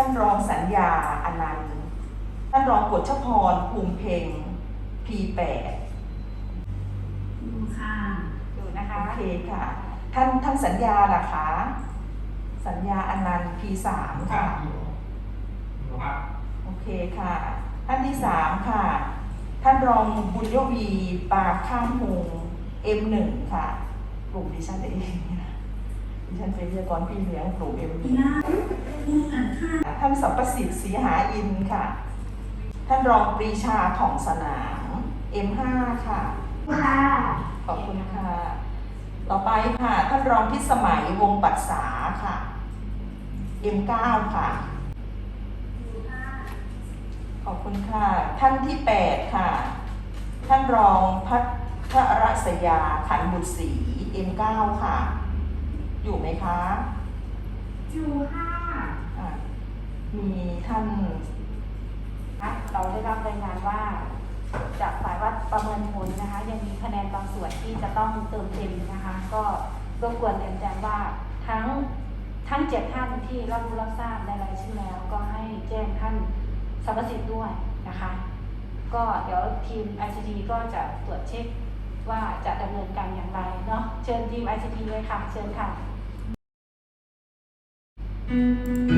ท่านรองสัญญาอนันต์ท่านรองกฎชพรภูมิเพ็ง P8 ดูค่ะอยู่นะคะ โอเคค่ะ ท่านท่านสัญญาล่ะคะ สัญญาอนันต์ P3 ค่ะ โอเคค่ะ ท่านที่สามค่ะ ท่านรองบุญยวีปาข้ามหง M1 ค่ะ กลุ่มดิฉันเองนะดิ ฉันเป็นวิทยากรพี่เลี้ยงกลุ่ม M1 ปีหน้าดูอ่านค่ะท่านสัมประสิทธิ์ศรีหาอินทร์ค่ะ ท่านรองปรีชาถ่องสนาม M5 ค่ะค่ะ ขอบคุณค่ะ ต่อไปค่ะ ท่านรองพิสมัยวงปัสสาค่ะ M9 ค่ะ ขอบคุณค่ะ ท่านที่8ค่ะ ท่านรองพัทรศยาขันบุตรศรี M9 ค่ะ อยู่ไหมคะอยู่ค่ะอะ มีท่านเราได้รับรายงานว่า จากฝ่ายวัดประเมินผลนะคะ ยังมีคะแนนบางส่วนที่จะต้องเติมเต็มนะคะ ก็รบกวนเรียนแจ้งว่าทั้งทั้งเจ็ดท่านที่รับรู้รับทราบในรายชื่อแล้ว ก็ให้แจ้งท่านสรรพสิทธิ์ด้วยนะคะ ก็เดี๋ยวทีม ICT ก็จะตรวจเช็คว่าจะดำเนินการอย่างไร เชิญทีม ICT เลยค่ะ เชิญค่ะ